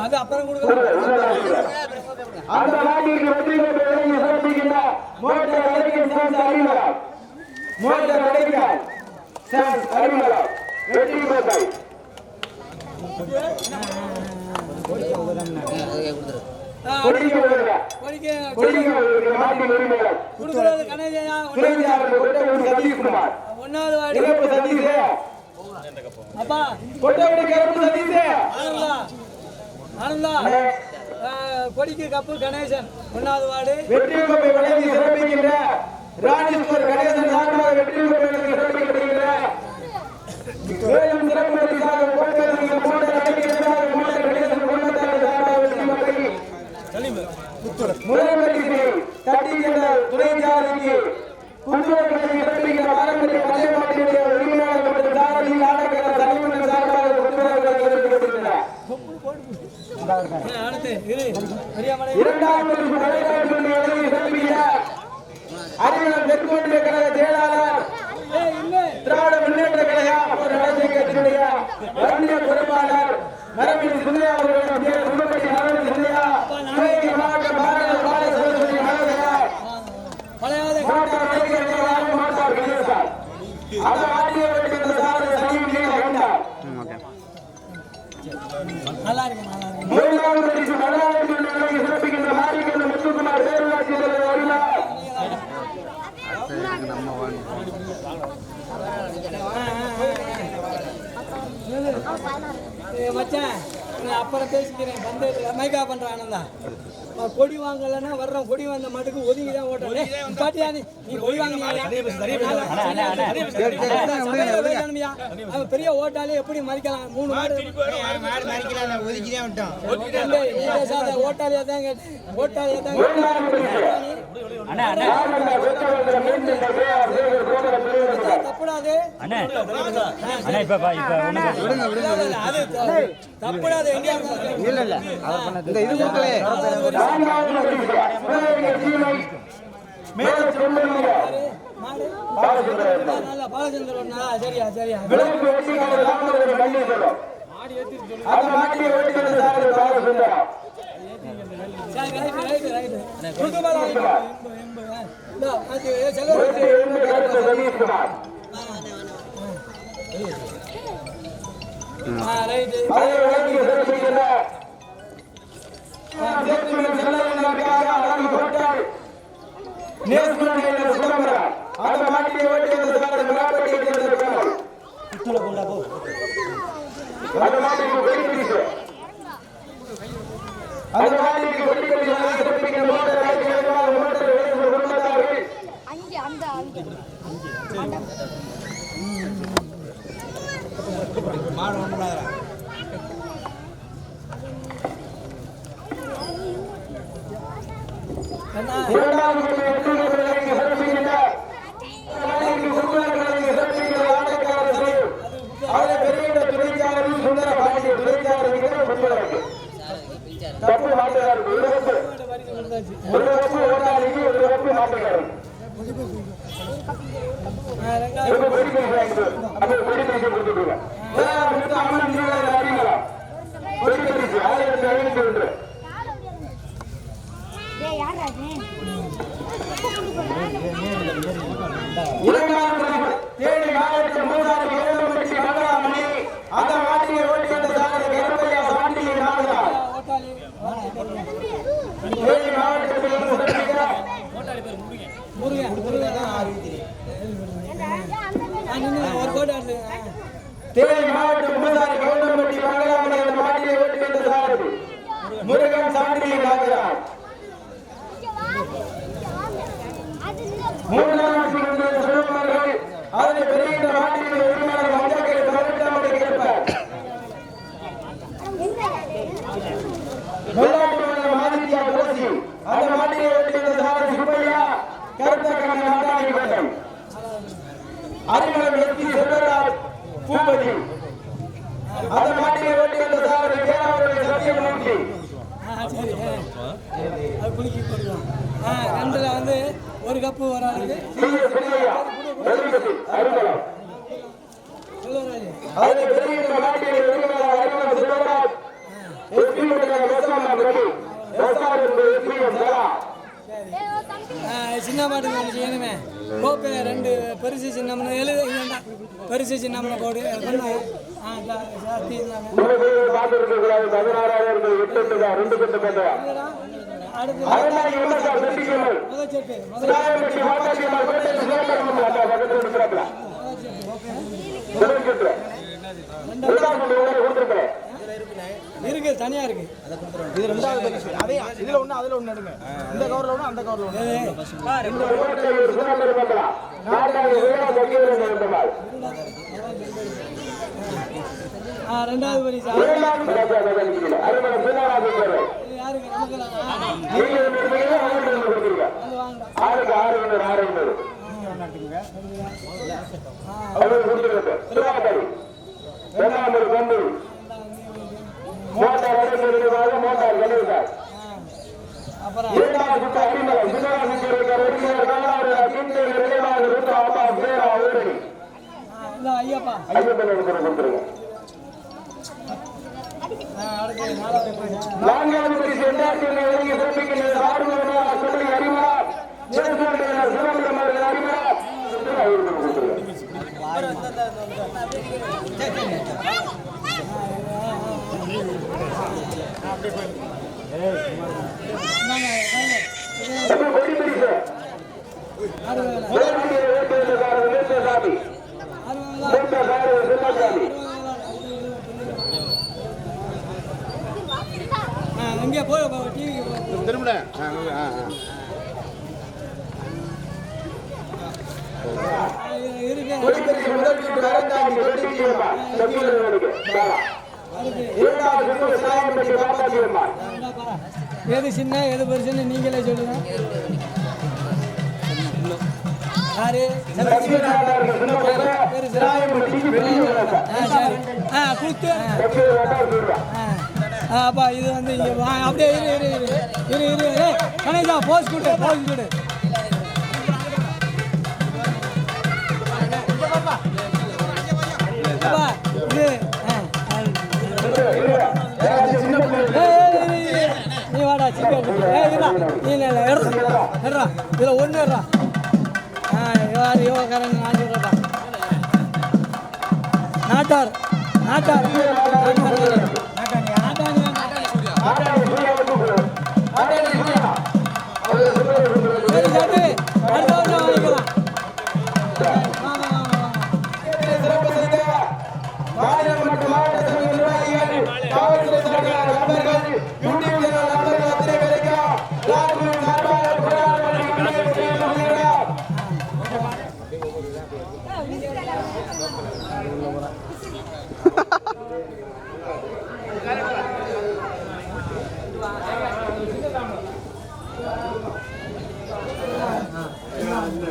அது அப்புறம் கொடுக்கலாம். அந்த நாட்டிற்கு வெற்றி பெற்ற இளைஞர் சிறப்பிக்கின்ற மோட்டார் சான்ஸ் அறிமுகம் மோட்டார் சான்ஸ் அறிமுகம் கொடிக்கு கொடிக்கு கொடிக்கு ஒன்னாவது வாடி சதீஷ். அப்பா. கொட்டகுடி கருப்பு சதீஷ். ஆனந்தா கொடிக்கு கப்பு கணேசன் ஒன்னாவது வார்டு. வெற்றி கோப்பை வழங்கி சிறப்பிக்கின்ற ராஜேஸ்வர் கணேசன் சார்பாக வெற்றி கோப்பை வழங்கி சிறப்பிக்கப்படுகின்ற மேலும் சிறப்பு பரிசாக கோட்டையில் முதல் பரிசு தட்டி சென்ற துணை சிறப்பிக்கின்ற பாரம்பரிய உரிமையாளர் மற்றும் சார்பாக குண்டுவரை வழங்கி சிறப்பிக்கப்படுகின்றனர் ஆ, அடுத்து இரு பெரியமலை இரண்டாம் பரிசு நடைபெற்று வழங்கி சிறப்பிக்கிறார் அறிவியல் தெற்கொண்டிய கழக செயலாளர் திராவிட முன்னேற்ற கழகம் நடத்தை கட்சியுடைய பொறுப்பாளர் மரபின் சுந்தையா அவர்களுடைய பேர் சுந்தையா மாவட்ட பாரத அப்புறம் பேசிக்கிறேன். வந்து மைக்கா பண்றேன் ஆனந்தா கொடி வாங்கலைன்னா வர்றோம் கொடி வந்த மாட்டுக்கு ஒதுங்கி தான் ஓட்டுறேன் பாட்டியா நீ? கொடி வாங்கினியா? அவன் பெரிய ஓட்டாலே எப்படி மறிக்கலாம்? மூணு மாடு ஓட்டாளியா தான் கேட்டேன். ஓட்டாளியா தான் சொல்லுங்க மாடு சரியா சரியா. விளக்கு வெட்டிக்கார ராமநகர் பள்ளீஸ்வரம் அந்த மாட்டியை வெட்டிக்கிற சாரதி பாலசுந்தரம் சரி ரைட் ரைட் ரைட் குடும்பம் எண்பது எண்பது இந்த அது செல்வம் வெற்றி எழுந்து கருத்து சதீஷ்குமார் ஆ ரைட் அதை விளக்கி சிறப்பிக்கின்ற தேர்தலில் செல்லவில்லைக்காக அழகு கோட்டாய் நேசமன் என்ற சிதம்பரம் அந்த மாட்டியை வெட்டிக்கிற சாரதி மிராப்பட்டி என்ற கமல் அந்த மாட்டிற்கு வெடி பரிசு அந்த மாட்டிற்கு வெடி பரிசு வழங்கி சிறப்பிக்கின்ற மோட்டார் ராஜ்ய மோட்டார் இளைஞர் குடும்பத்தார்கள் அங்கே அந்த அங்கே அண்ணா இரண்டாவது பள்ளி வெற்றிகளை வழங்கி சிறப்பிக்கின்ற மாட்டிற்கு குடும்பங்களை வழங்கி சிறப்பிக்கின்ற ஆட்டக்காரர் அவரை பெருகின்ற துணைச்சாரதி சுந்தர பாண்டி துணைச்சாரதிக்கு குடும்பங்களுக்கு தப்பு மாட்டுக்காரருக்கு ஒரு கப்பு ஒரு கப்பு ஓட்டாளிக்கு ஆயிரத்தி ஐநூத்தி இரண்டாவது தேனி மாவட்ட ஏழம்பட்டி மங்களாமணி அந்த மாட்டியை ஓட்டிய சாரதி கருப்பையா சாண்டியின் நாடுதான் ஓட்டாளி தேனி மாவட்டத்தில் சிறப்பிக்கிற முருகன் முருகன் ஆ நின்று ஒரு கோட்டை ஆடு தேனி மாவட்டம் மூதாறு கவுண்டம்பட்டி மங்களாமணி அந்த மாட்டியை ஓட்டிய சாரதி முருகன் சாண்டியின் நாடுதான் மூன்றாவது இருந்த சிவகுமார்கள் அதனை பெறுகின்ற மாட்டின் உரிமையாளர் மஞ்சக்கரை பதினெட்டாம் இருப்பார் வெள்ளாட்டு மாதிரியா கோசி அந்த மாட்டியை ஓட்டிய சாரதி சுப்பையா கருத்த கண்ண நாடாணி கோட்டை எத்தி செல்வராஜ் பூபதி அந்த சாரதி சத்தியமூர்த்தி. சரி வந்து ஒரு கப்பு ஒரு சின்ன மாட்டுக்கு ஒன்று செய்யணுமே கோப்பை ரெண்டு பெருசு சின்னம்னு எழுத பரிசு சின்னம்னு போடு பண்ண. இருக்கு தனியா இருக்கு. இது ரெண்டாவது அதே இதுல ஒண்ணு அதுல ஒண்ணு எடுங்க. இந்த கவர்ல ஒண்ணு அந்த கவர்ல ஒண்ணு. ரெண்டாவது பணி சார். ஆளுக்கு ஆறு ஒன்று ஆறு ஒன்று அவருக்கு கொடுத்துருக்கேன் திருவாத்தாடி பெண்ணாமூர் கொண்டூர் மோட்டார் அடைக்கிறதுக்காக மோட்டார் கண்டுவிட்டார் இரண்டாவது சுற்று அடிமலை சுற்றுலா சுற்றிருக்கார் ஒருங்கியர் நாலாவது கிண்டூர் இரண்டாவது சுற்று அப்பா ஐயப்பன் கொடுத்துருக்கேன் அங்கே போய் திரும்ப எது சின்ன எது பெருசுன்னு நீங்களே சொல்லுங்க கொடுத்து. அப்பா இது வந்து இங்கே அப்படியே இரு இரு இரு. இரு இரு. இரு கணேஷா போஸ் கொடு போஸ் கொடு. அப்பா இது நீ வாடா சிக்கன் இல்லை இல்லை இடுறா இடுறா இதில் ஒன்று இடுறா சர்வகாரன் நான் சொல்றேன் நாட்டார் நாட்டார். சரி சரி. அடுத்த வாரம் வாங்கிக்கலாம்.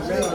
Yeah.